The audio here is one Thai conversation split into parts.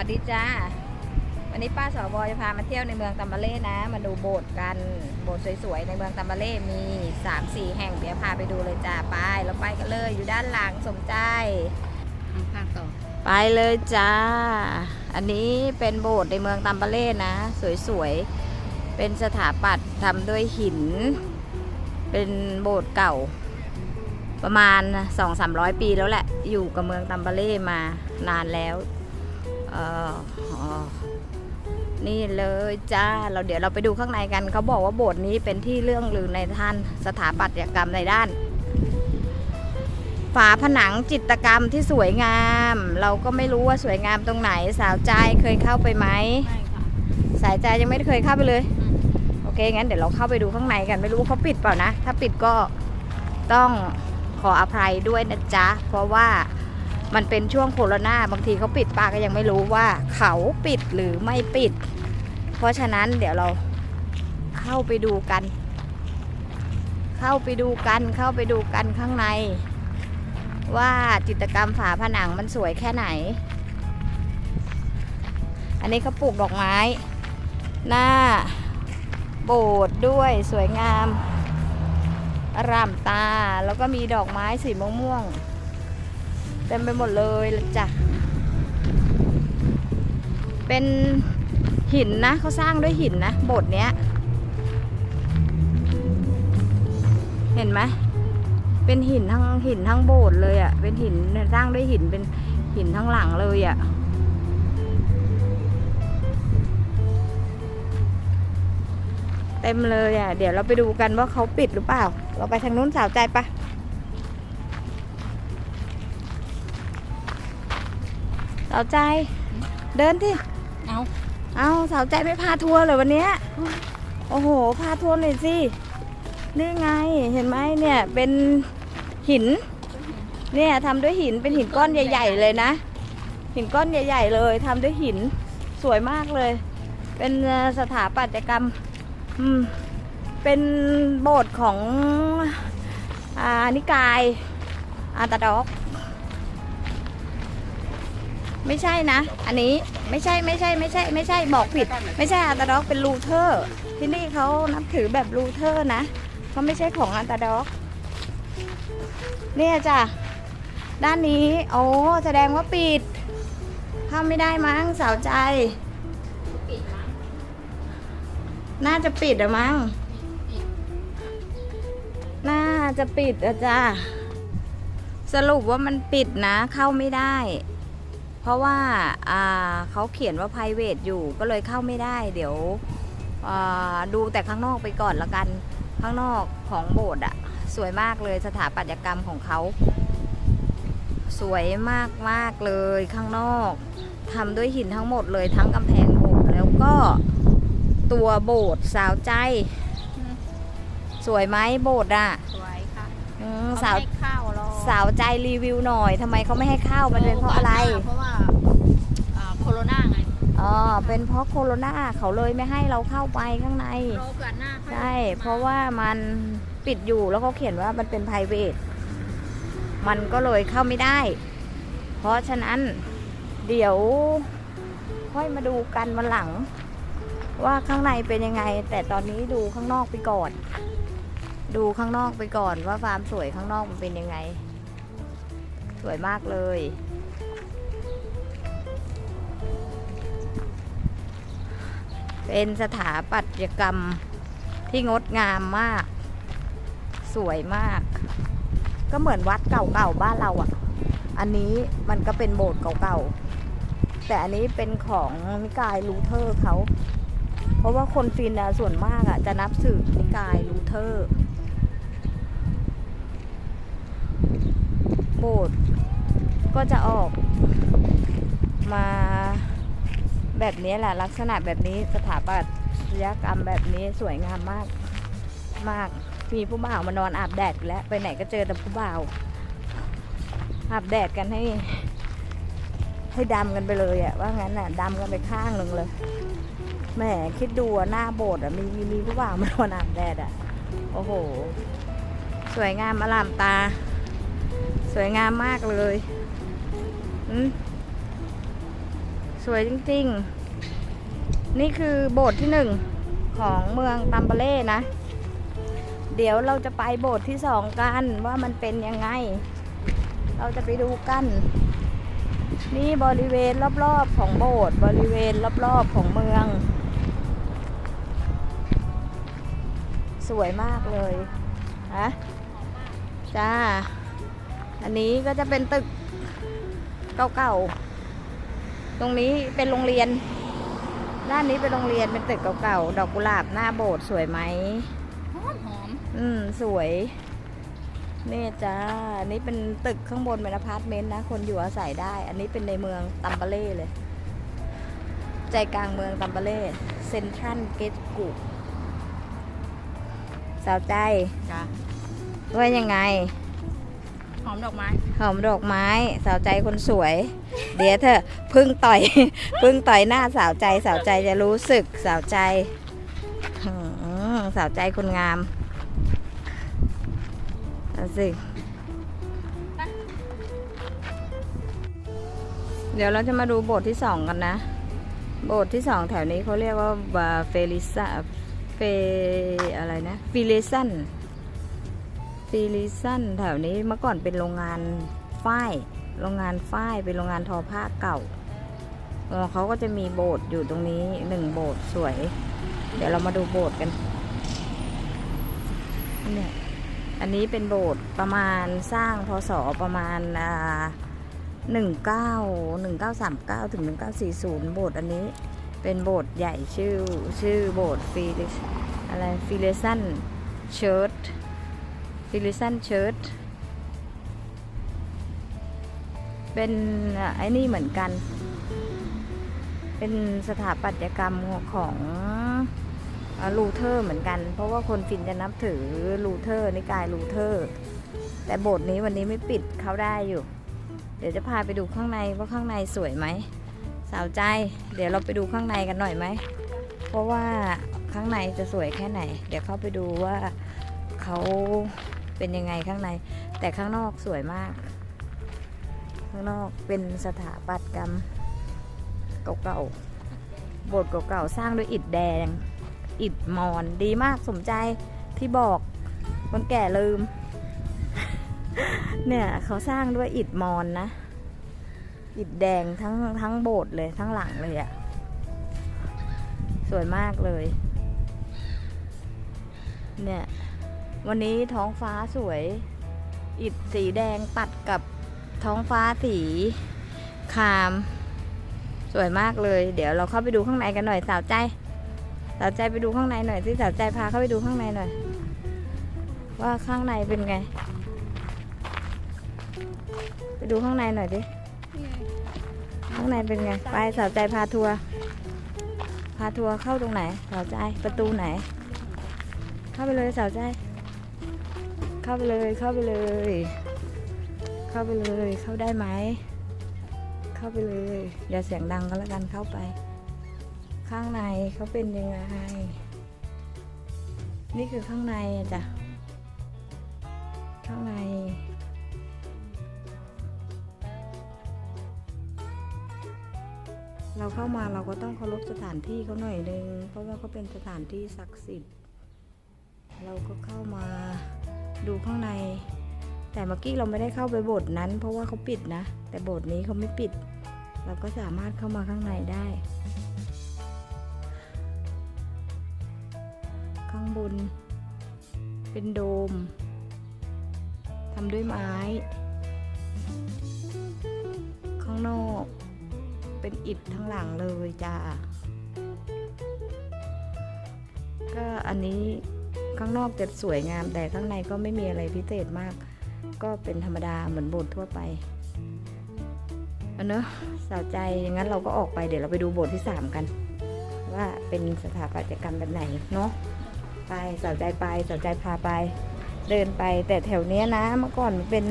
วัสดีจ้า วันนี้ป้าสวจะพามาเที่ยวในเมืองตัมบาเล่นะ มาดูโบสถ์กัน โบสถ์สวยๆ ในเมืองตัมบาเล่มี 3-4 แห่ง เดี๋ยวพาไปดูเลยจ้า ไป เราไปกันเลย อยู่ด้านหลังสมใจเอาภาคต่อ ไปเลยจ้า อันนี้เป็นโบสถ์ในเมืองตัมบาเล่นะ สวยๆ เป็นสถาปัตย์ทำด้วยหิน เป็นโบสถ์เก่าประมาณ 2-300 ปีแล้วแหละ อยู่กับเมืองตัมบาเล่มานานแล้วเอออ๋อ นี่เลยจ้าเราเดี๋ยวเราไปดูข้างในกันเขาบอกว่าโบสถ์นี้เป็นที่เรื่องลือในท่านสถาปัตยกรรมในด้าน ฝาผนังจิตรกรรมที่สวยงาม เราก็ไม่รู้ว่าสวยงามตรงไหนสาวใจเคยเข้าไปไหมไม่ค่ะสายใจยังไม่เคยเข้าไปเลยอืมโอเคงั้นเดี๋ยวเราเข้าไปดูข้างในกันไม่รู้ว่าเขาปิดเปล่านะ ถ้าปิดก็ต้องขออภัยด้วยนะจ๊ะเพราะว่า มันเป็นช่วงโควิดบางทีเขาปิดป้าก็ยังไม่รู้ว่าเขาปิดหรือไม่ปิด เพราะฉะนั้นเดี๋ยวเราเข้าไปดูกัน เข้าไปดูกันเข้าไปดูกันข้างใน ว่าจิตรกรรมฝาผนังมันสวยแค่ไหน อันนี้เขาปลูกดอกไม้ หน้าโบสถ์ด้วยสวยงามอร่ามตาแล้วก็มีดอกไม้สีม่วงๆ เต็มไปหมดเลยละจ้ะ เป็นหินนะเขาสร้างด้วยหินนะโบสถ์เนี้ย เห็นไหมเป็นหินทั้งหินทั้งโบสถ์เลยอะ่ะ เป็นหินสร้างด้วยหินเป็นหินทั้งหลังเลยอะ่ะเต็มเลยอะ เดี๋ยวเราไปดูกันว่าเขาปิดหรือเปล่า เราไปทางนู้นสาวใจปะ สาวใจ เดินที่เอาเอาสาวใจไม่พาทัวร์เลยวันเนี้ยโอ้โห พาทัวร์หน่อยสินี่ไงเห็นไหมเนี่ยเป็นหิน เนี่ยทำด้วยหินเป็นหินก้อนใหญ่ ๆ เลยนะ หินก้อนใหญ่ ๆ เลยทำด้วยหินสวยมากเลย เป็นเอ่อสถาปัตยกรรมอืมเป็นโบสถ์ของอานิกายอาร์ตาด็อก ไม่ใช่นะ อันนี้ไม่ใช่ไม่ใช่ไม่ใช่ ไม่ใช่บอกผิด ไม่ใช่อาร์ตาด็อกเป็นลูเทอร์ ที่นี่เขานับถือแบบลูเทอร์นะเขาไม่ใช่ของอาร์ตาด็อก เนี่ยจ้ะด้านนี้โอ้แสดงว่าปิดเข้าไม่ได้มั้งสาวใจปิดมั้งน่าจะปิดอะมั้งน่าจะปิดอะจ้าสรุปว่ามันปิดนะเข้าไม่ได้ ราะว่าอ่าเขาเขียนว่า private อยู่ก็เลยเข้าไม่ได้ เดี๋ยวอ่าดูแต่ข้างนอกไปก่อนละกัน ข้างนอกของโบสถ์อะสวยมากเลยสถาปัตยกรรมของเขา สวยมากมากๆเลยข้างนอกทำด้วยหินทั้งหมดเลยทั้งกำแพงโบสถ์แล้วก็ตัวโบสถ์สาวใจ สวยไหมโบสถ์อะสวยค่ะอืมเขสาวให้ข้าวรอ สาวใจรีวิวหน่อยทำไมเขาไม่ให้เข้ามันเป็นเพราะอะไร เพราะว่าอ่าโคโรนาไงอ๋อ เป็นเพราะโคโรนาเขาเลยไม่ให้เราเข้าไปข้างในรอเกิดหน้าค่อยใช่ เพราะว่ามันปิดอยู่แล้วเขาเขียนว่ามันเป็น p r i v a t มันก็เลยเข้าไม่ได้ เพราะฉะนั้นเดี๋ยวค่อยมาดูกันวันหลัง ว่าข้างในเป็นยังไง แต่ตอนนี้ดูข้างนอกไปก่อน ดูข้างนอกไปก่อนว่าฟาร์มสวยข้างนอกมันเป็นยังไงส วยมากเลย เป็นสถาปัตยกรรมที่งดงามมาก สวยมาก ก็เหมือนวัดเก่าๆบ้านเราอะ่ะ อันนี้มันก็เป็นโบสถ์เก่าๆ แต่อันนี้เป็นของนิกายลูเทอร์เขา เพราะว่าคนฟินอะส่วนมากอะ จะนับสืบนิกายลูเทอร์โบสถ์ ก็จะออกมาแบบนี้แหละลักษณะแบบนี้สถาปัตยกรรมแบบนี้สวยงามมากมากมีผู้บ่าวมานอนอาบแดดแล้วไปไหนก็เจอแต่ผู้บ่าวอาบแดดกันให้ ให้ดำกันไปเลยอะว่างั้นอะดำกันไปข้างหนึ่งเลยแหมคิดดูหน้าโบสถ์อะมีมีมีผู้บ่าวมานอนอาบแดดอะโอ้โห สวยงามอลามตา สวยงามมากเลย สวยจริง ๆ นี่คือโบสถ์ที่หนึ่งของเมืองตัมเบเล่นะ เดี๋ยวเราจะไปโบสถ์ที่สองกันว่ามันเป็นยังไง เราจะไปดูกัน นี่บริเวณรอบๆของโบสถ์บริเวณรอบๆของเมือง สวยมากเลยฮะจ้า อันนี้ก็จะเป็นตึก เก่าๆ ตรงนี้เป็นโรงเรียน ด้านนี้เป็นโรงเรียนเป็นตึกเก่าๆ ดอกกุหลาบหน้าโบสถ์สวยไหมหอมหอมอืม สวยนี่จ้าอันนี้เป็นตึกข้างบนเป็นอพาร์ตเมนต์นะ คนอยู่อาศัยได้ อันนี้เป็นในเมืองตัมเปาเล่เลย ใจกลางเมืองตัมเปาเล่เซ็นทรัลเกตกูสาวใจจ้ะว่ายังไง หอมดอกไม้ หอมดอกไม้ สาวใจคนสวย เดี๋ยวเธอพึ่งต่อย พึ่งต่อยหน้าสาวใจ สาวใจจะรู้สึกสาวใจสาวใจคนงามเอาสิ เดี๋ยวเราจะมาดูโบสถ์ที่สองกันนะ โบสถ์ที่สองแถวนี้เขาเรียกว่าบาเฟลิซาเฟอะไรนะฟิเลซัน ฟิลิซันแถวนี้เมื่อก่อนเป็นโรงงานฝ้ายโรงงานฝ้ายเป็นโรงงานทอผ้าเก่าเขาก็จะมีโบสถ์อยู่ตรงนี้หนึ่งโบสถ์สวย เดี๋ยวเรามาดูโบสถ์กันเนี่ยอันนี้เป็นโบสถ์ประมาณสร้างพศประมาณอ่าหนึ่งเก้าหนึ่งเก้าสามเก้าถึงหนึ่งเก้าสี่ศูนย์โบสถ์อันนี้เป็นโบสถ์ใหญ่ชื่อชื่อโบสถ์ฟิลิอะไรฟิเลซันเชิร์ช ฟิลิซันเชิร์ชเป็นไอ้นี่เหมือนกัน เป็นสถาปัตยกรรมของลูเทอร์เหมือนกัน เพราะว่าคนฟินจะนับถือลูเทอร์นิกายลูเทอร์ แต่โบสถ์นี้วันนี้ไม่ปิดเข้าได้อยู่ เดี๋ยวจะพาไปดูข้างในว่าข้างในสวยไหมสาวใจ เดี๋ยวเราไปดูข้างในกันหน่อยไหม เพราะว่าข้างในจะสวยแค่ไหน เดี๋ยวเข้าไปดูว่าเขา เป็นยังไงข้างใน แต่ข้างนอกสวยมาก ข้างนอกเป็นสถาปัตยกรรมเก่าๆโบสถ์เก่าๆสร้างด้วยอิฐแดง อิฐมอนดีมากสมใจที่บอกคนแก่ลืม เนี่ยเขาสร้างด้วยอิฐมอนนะ อิฐแดงทั้งทั้งโบสถ์เลยทั้งหลังเลยอะสวยมากเลย เนี่ย วันนี้ท้องฟ้าสวย อิฐสีแดงตัดกับท้องฟ้าสีคาม สวยมากเลย เดี๋ยวเราเข้าไปดูข้างในกันหน่อยสาวใจ สาวใจไปดูข้างในหน่อยที่สาวใจพาเข้าไปดูข้างในหน่อย ว่าข้างในเป็นไง ไปดูข้างในหน่อยดิข้างในเป็นไง ไปสาวใจพาทัวร์พาทัวร์เข้าตรงไหน สาวใจประตูไหน เข้าไปเลยสาวใจ เข้าไปเลยเข้าไปเลย เข้าไปเลยเข้าได้ไหม เข้าไปเลย อย่าเสียงดังก็แล้วกันเข้าไป ข้างในเขาเป็นยังไง นี่คือข้างในจ้ะข้างในเราเข้ามาเราก็ต้องเคารพสถานที่เขาหน่อยนึง เพราะว่าเขาเป็นสถานที่ศักดิ์สิทธิ์ เราก็เข้ามา ดูข้างใน แต่เมื่อกี้เราไม่ได้เข้าไปโบสถ์นั้น เพราะว่าเขาปิดนะ แต่โบสถ์นี้เขาไม่ปิด เราก็สามารถเข้ามาข้างในได้ ข้างบน เป็นโดมทำด้วยไม้ ข้างนอก เป็นอิฐทั้งหลังเลยจ้าก็อันนี้ ข้างนอกจะสวยงาม แต่ข้างในก็ไม่มีอะไรพิเศษมาก ก็เป็นธรรมดาเหมือนโบสถ์ทั่วไปอันเนอะสาวใจอย่างนั้นเราก็ออกไปเดี๋ยวเราไปดูโบสถ์ที่สามกัน ว่าเป็นสถาปัตยกรรมแบบไหนเนาะไปสาวใจไปสาวใจพาไป เดินไปแต่แถวเนี้ยนะเมื่อก่อนมันเป็น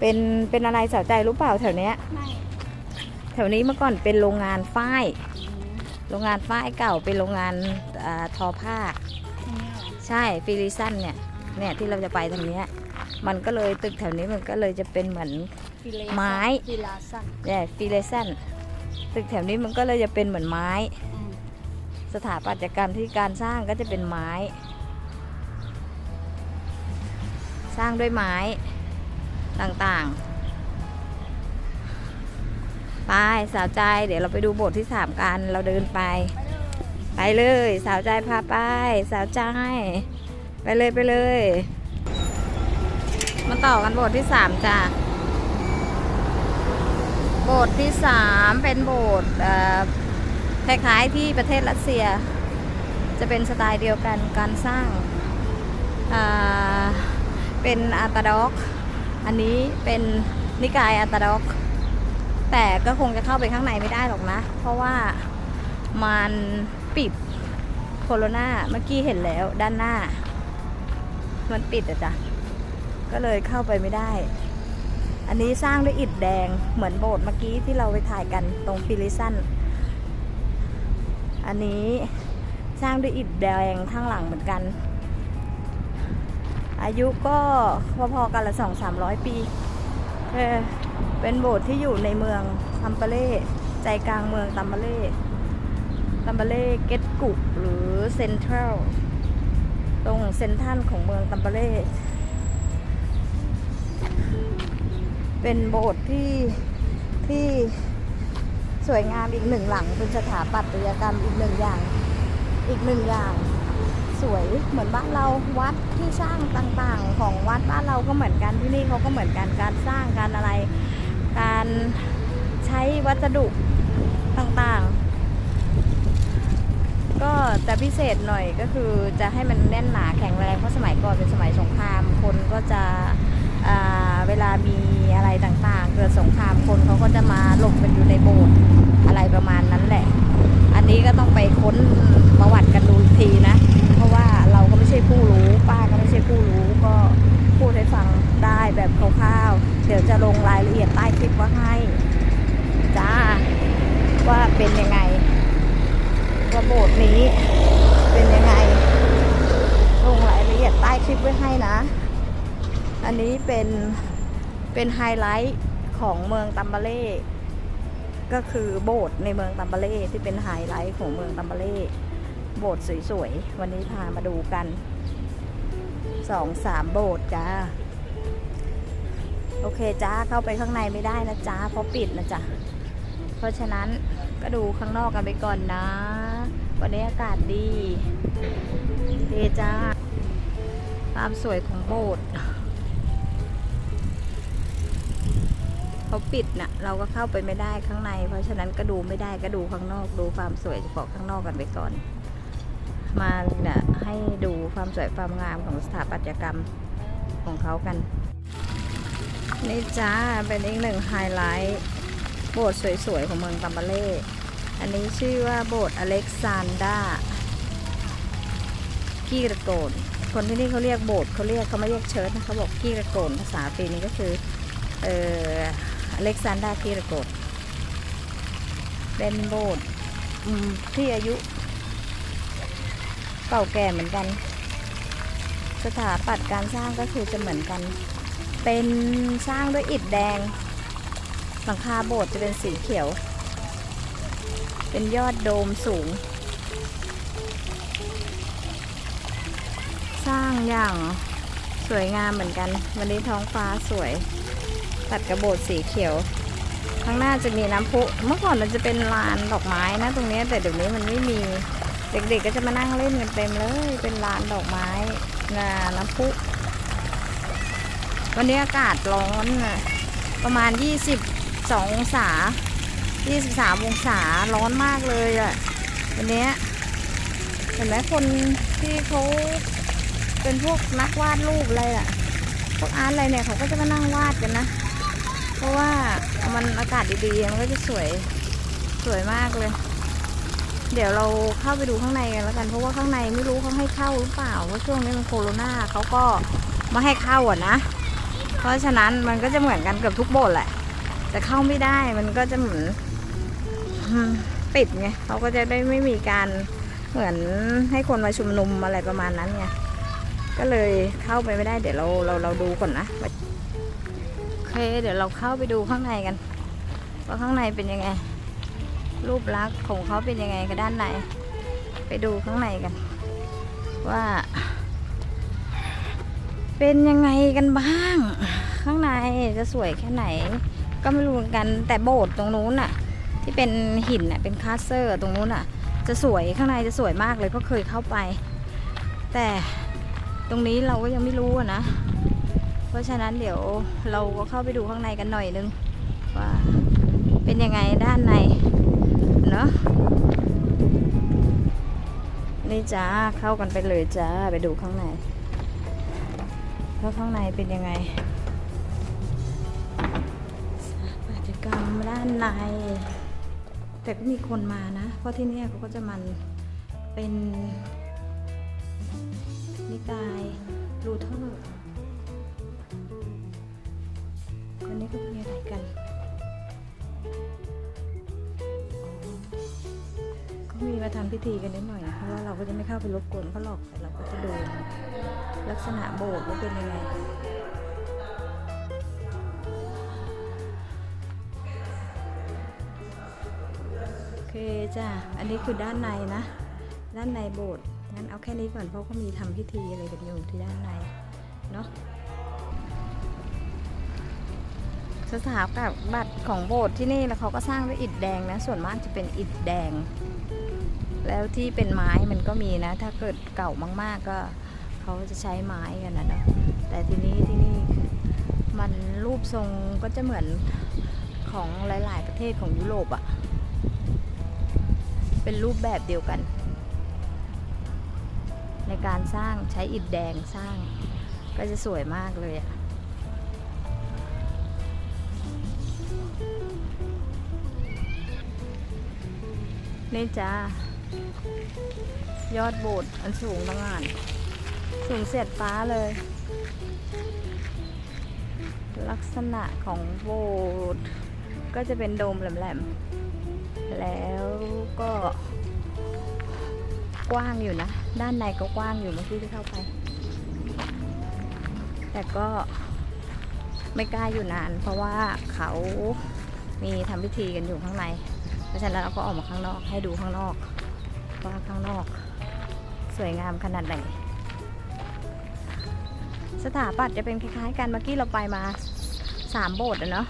เป็นเป็นอะไรสาวใจรู้เปล่าแถวเนี้ยไม่แถวนี้เมื่อก่อนเป็นโรงงานฝ้าย โรงงานฝ้ายเก่าเป็นโรงงานอาทอผ้า ใช่ฟิลิสันเนี่ยเนี่ยที่เราจะไปทางเนี้ยมันก็เลยตึกแถวนี้มันก็เลยจะเป็นเหมือนฟิเลไม้ฟิลาสันเนี่ยฟิลิสันตึกแถวนี้มันก็เลยจะเป็นเหมือนไม้อืมสถาปัตยกรรมที่การสร้างก็จะเป็นไม้ สร้างด้วยไม้ต่างๆ ไปสาวใจเดี๋ยวเราไปดูโบสถ์ที่สามกันเราเดินไป ไปเลย สาวใจพาไปสาวใจ ไปเลยไปเลย มาต่อกันโบสถ์ที่สามจ้ะโบสถ์ที่สามเป็นโบสถ์คล้ายๆที่ประเทศรัสเซีย จะเป็นสไตล์เดียวกันการสร้างเป็นอัตด็อก อันนี้เป็นนิกายอัตด็อก แต่ก็คงจะเข้าไปข้างในไม่ได้หรอกนะ เพราะว่ามัน ปิดโคโรนาเมื่อกี้เห็นแล้วด้านหน้า มันปิดอะจ้ะ ก็เลยเข้าไปไม่ได้ อันนี้สร้างด้วยอิฐแดงเหมือนโบสถ์เมื่อกี้ที่เราไปถ่ายกันตรงฟิลิสันอันนี้สร้างด้วยอิฐแดงข้างหลังเหมือนกัน อายุก็พอๆกันละสองสามร้อยปีเออเป็นโบสถ์ที่อยู่ในเมืองตัมเปเล่ใจกลางเมืองตัมเปเล่ ตัมเปเล่เกตกุหรือเซ็นทรัลตรงเซ็นทรัลของเมืองตัมเปเล่เป็นโบสถ์ที่ที่สวยงามอีกหนึ่งหลังเป็นสถาปัตยกรรมอีกหนึ่งอย่าง อีกหนึ่งอย่าง สวยเหมือนบ้านเราวัดที่สร้างต่างๆ ของวัดบ้านเราก็เหมือนกันที่นี่เขาก็เหมือนกันการสร้างการอะไร การใช้วัสดุต่างๆ ก็จะพิเศษหน่อยก็คือจะให้มันแน่นหนาแข็งแรงเพราะสมัยก่อนเป็นสมัยสงคราม คนก็จะเวลามีอะไรต่างๆ เกิดสงครามคนเขาก็จะมาหลบกันอยู่ในโบสถ์อะไรประมาณนั้นแหละ อันนี้ก็ต้องไปค้นประวัติกันดูอีกทีนะ เพราะว่าเราก็ไม่ใช่ผู้รู้ ป้าก็ไม่ใช่ผู้รู้ก็พูดให้ฟังได้แบบคร่าวๆเดี๋ยวจะลงรายละเอียดใต้คลิปว่าให้จ้าเป็นยังไงว่าโบสถ์นี้เป็นยังไง ลงรายละเอียดใต้ คลิปไว้ให้นะ อันนี้เป็นเป็นไฮไลท์ของเมืองตัมบาเล่ก็คือโบสถ์ในเมืองตัมบาเล่ที่เป็นไฮไลท์ของเมืองตัมบาเล่โบสถ์สวยๆ วันนี้พามาดูกันสองสามโบสถ์จ้า โอเคจ้าเข้าไปข้างในไม่ได้นะจ้าเพราะปิดนะจ๊ะเพราะฉะนั้นก็ดูข้างนอกกันไปก่อนนะ วันนี้อากาศดีเทจ้า ความสวยของโบสถ์เขาปิดนะ่ะ เราก็เข้าไปไม่ได้ข้างใน เพราะฉะนั้นก็ดูไม่ได้ก็ดูข้างนอกดูความสวยเฉพาะข้างนอกกันไปก่อน มาเนี่ยให้ดูความสวยความงามของสถาปัตยกรรมของเขากัน นี่จ้าเป็นอีกหนึ่งไฮไลท์โบสถ์สวยๆของเมืองตัมบาเล่อันนี้ชื่อว่าโบสถ์อเล็กซานดรากีรโกน คนที่นี่เขาเรียกโบสถ์เขาเรียกเขาไม่เรียกเชิร์ชนะเขาบอกกีรโกนภาษาปีนี้ก็คือเอออเล็กซานดรากีรโกนเป็นโบสถ์ที่อายุเก่าแก่เหมือนกัน สถาปัตย์การสร้างก็คือจะเหมือนกัน เป็นสร้างด้วยอิฐแดงหลังคาโบสถ์จะเป็นสีเขียว เป็นยอดโดมสูง สร้างอย่างสวยงามเหมือนกัน วันนี้ท้องฟ้าสวย ตัดกระโบดสีเขียว ข้างหน้าจะมีน้ำพุ เมื่อก่อนมันจะเป็นลานดอกไม้นะ ตรงนี้แต่เดี๋ยวนี้มันไม่มี เด็กๆก็จะมานั่งเล่นกันเต็มเลย เป็นลานดอกไม้งาน้ำพุ วันนี้อากาศร้อนประมาณ 22 องศา 23 องศาร้อนมากเลยอะ่ะวันนี้เห็นไหมคนที่เขา เป็นพวกนักวาดรูปอะไรอะ่ะ พวกอาร์ตอะไรเนี่ยเขาก็จะมานั่งวาดกันนะ เพราะว่ามันอากาศดีๆ มันก็จะสวยสวยมากเลย เดี๋ยวเราเข้าไปดูข้างในกันแล้วกัน เพราะว่าข้างในไม่รู้เขาให้เข้าหรือเปล่า เพราะช่วงนี้มันโควิดเขาก็ไม่ให้เข้าอะนะ เพราะฉะนั้นมันก็จะเหมือนกันเกือบทุกโบสถ์แหละ แต่เข้าไม่ได้ มันก็จะเหมือนปิดไงเขาก็จะได้ไม่มีการเหมือนให้คนมาชุมนุมอะไรประมาณนั้นไง ก็เลยเข้าไปไม่ได้เดี๋ยวเราเราเราดูก่อนนะโอเค เดี๋ยวเราเข้าไปดูข้างในกัน ว่าข้างในเป็นยังไง รูปลักษณ์ของเขาเป็นยังไงกันด้านในไปดูข้างในกัน ว่า เป็นยังไงกันบ้าง ข้างในจะสวยแค่ไหน ก็ไม่รู้เหมือนกันแต่โบสถ์ตรงนู้นน่ะ ที่เป็นหินน่ะเป็นคาสเซอร์ตรงนู้นน่ะ จะสวยข้างในจะสวยมากเลยก็เคยเข้าไป แต่ ตรงนี้เราก็ยังไม่รู้นะ เพราะฉะนั้นเดี๋ยวเราก็เข้าไปดูข้างในกันหน่อยนึง ว่าเป็นยังไงด้านใน เนาะนี่จ้าเข้ากันไปเลยจ้าไปดูข้างในว่าข้างในเป็นยังไงปัตยกรรมด้านใน แต่ก็มีคนมานะ เพราะที่นี่เขาก็จะมันเป็น นิกายลูเทอร์วันนี้ก็มีอะไรกัน ก็มีมาทำพิธีกันนิดหน่อย เพราะว่าเราก็จะไม่เข้าไปรบกวนเขาหรอก แต่เราก็จะดูลักษณะโบสถ์ว่าเป็นยังไงโอเคจ้ะ อันนี้คือด้านในนะ ด้านในโบสถ์ งั้นเอาแค่นี้ก่อนเพราะเขามีทำพิธีอะไรกันอยู่ที่ด้านในเนาะสถาปัตย์บัตรของโบสถ์ที่นี่แล้วเขาก็สร้างด้วยอิฐแดงนะ ส่วนมากจะเป็นอิฐแดง แล้วที่เป็นไม้มันก็มีนะ ถ้าเกิดเก่ามากๆก็เขาจะใช้ไม้กันนะเนาะแต่ทีนี้ที่นี่มันรูปทรงก็จะเหมือนของหลาย ๆ ประเทศของยุโรปอะเป็นรูปแบบเดียวกัน ในการสร้างใช้อิฐแดงสร้าง ก็จะสวยมากเลยอะนี่จ้ายอดโบสถ์อันสูงตั้งงาน สูงเสียดฟ้าเลย ลักษณะของโบสถ์ก็จะเป็นโดมแหลมๆ แล้วก็กว้างอยู่นะ ด้านในก็กว้างอยู่เมื่อกี้ที่เข้าไป แต่ก็ไม่กล้าอยู่นาน เพราะว่าเขามีทำพิธีกันอยู่ข้างใน เพราะฉะนั้นเราก็ออกมาข้างนอกให้ดูข้างนอกว่าข้างนอก สวยงามขนาดไหน สถาปัตย์จะเป็นคล้ายๆกันเมื่อกี้เราไปมาสามโบสถ์อะเนาะ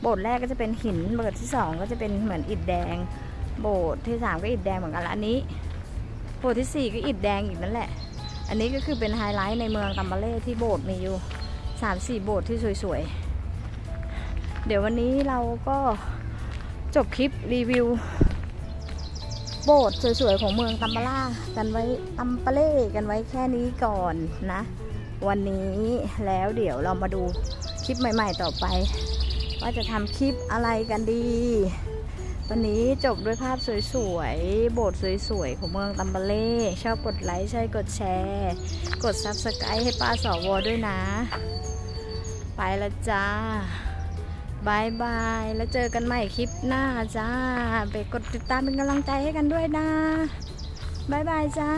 โบสถ์แรกก็จะเป็นหินโบสถ์ที่สองก็จะเป็นเหมือนอิฐแดง โบสถ์ที่สามก็อิฐแดงเหมือนกันละอันนี้ บสถ์ที่สี่ก็อิฐแดงอีกนั่นแหละ อันนี้ก็คือเป็นไฮไลท์ในเมืองกัมบาเล่ที่โบสถ์มีอยู่สามสี่โบสถ์ที่สวยๆ เดี๋ยววันนี้เราก็จบคลิปรีวิว โบสถ์สวยๆ ของเมืองตัมปาล่ากันไว้ตัมปาเล่กันไว้แค่นี้ก่อนนะ วันนี้แล้วเดี๋ยวเรามาดูคลิปใหม่ๆต่อไป ว่าจะทำคลิปอะไรกันดี วันนี้จบด้วยภาพสวยๆ โบสถ์สวยๆ ของเมืองตัมบาเล่ชอบกดไลค์ ใช่กดแชร์ กดซับสไครต์ให้ป้าสวด้วยนะ ไปละจ้าบายบาย แล้วเจอกันใหม่คลิปหน้าจ้า ไปกดติดตามเป็นกำลังใจให้กันด้วยนะบายบายจ้า